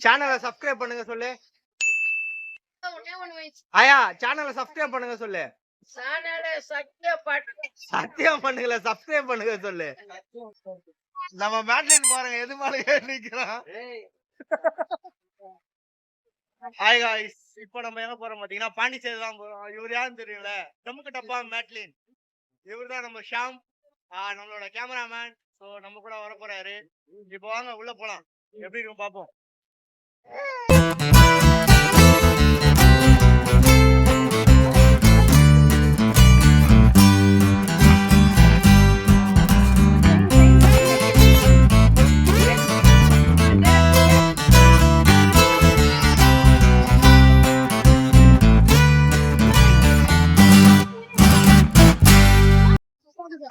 சேனலை சப்ஸ்கிரைப் பண்ணுங்க சொல்லு. ஆயா சேனலை சப்ஸ்கிரைப் பண்ணுங்க சொல்லு. சத்தியம் பண்ணுங்கல சப்ஸ்கிரைப் பண்ணுங்க சொல்லு. நம்ம மேட்லின் பாருங்க எது மேல ஏறி நிக்கிறான் ஹாய் காய்ஸ் இப்போ நம்ம எங்க போறோம் பாத்தீங்கன்னா பாண்டிச்சேரி தான் போறோம். இவர் யாருன்னு தெரியும்ல டம்முக்கு டப்பா மேட்லின் இவர் தான் நம்ம ஷாம். ஆஹ் நம்மளோட கேமராமேன் ஸோ நம்ம கூட வர போறாரு இப்போ வாங்க உள்ள போலாம். எப்படி இருக்கும் பாப்போம்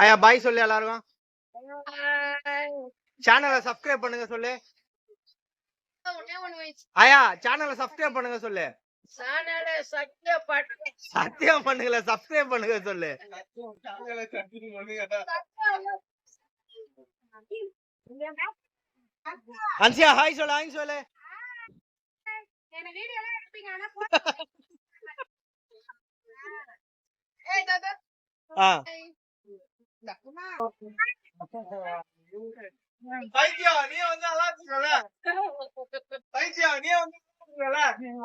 ஐயா பாய் சொல்லு எல்லாருக்கும். சேனலை சப்ஸ்கிரைப் பண்ணுங்க சொல்லு. ஐயா சேனலை சப்ஸ்கிரைப் பண்ணுங்க சொல்லு. சத்தியம் பண்ணுங்கல சப்ஸ்கிரைப் பண்ணுங்க சொல்லு. அன்சியா ஹாய் சொல்லு ஹாய் சொல்லு. என்ன வீடியோ எல்லாம் எடுப்பீங்க? ஆனா ஏய் தாத்தா. ஆ. பைத்தியம் நீ வந்து நல்லா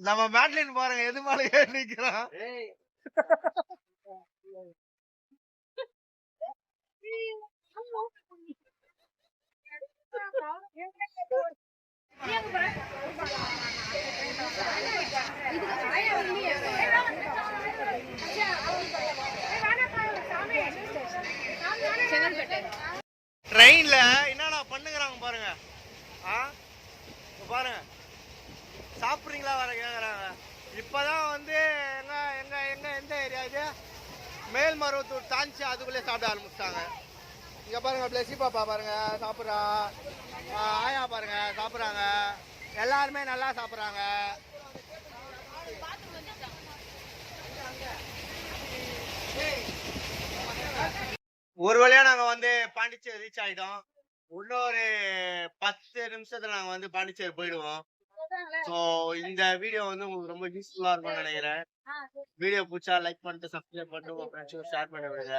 நம்ம மேட்லின் பாருங்க எது மேல ஏறி நிக்கிறான்? ட்ரெயின்ல என்னடா பண்ணுகிறாங்க பாருங்க? ஆ? பாருங்க. சாப்பிட்றீங்களா வர கேங்குறாங்க இப்போ தான் வந்து எங்க எங்கே எங்கே எந்த ஏரியா இது? மேல்மருவத்தூர் தாண்டி அதுக்குள்ளே சாப்பிட ஆரம்பிச்சிட்டாங்க. இங்கே பாருங்கள் பிளஸி பாப்பா பாருங்கள் சாப்பிட்றா. ஆயா பாருங்கள் சாப்பிட்றாங்க. எல்லாருமே நல்லா சாப்பிட்றாங்க. ஒரு வழியா நாங்க வந்து பாண்டிச்சேரி ரீச் ஆயிட்டோம். இன்னொரு பத்து நிமிஷத்துல நாங்க வந்து பாண்டிச்சேரி போயிடுவோம். ஸோ இந்த வீடியோ வந்து உங்களுக்கு ரொம்ப யூஸ்ஃபுல்லா இருக்கும்னு நினைக்கிறேன். வீடியோ பிடிச்சா லைக் பண்ணிட்டு சப்ஸ்கிரைப் பண்ணிட்டு உங்க ஃப்ரெண்ட்ஸுக்கு ஷேர் பண்ணி விடுங்க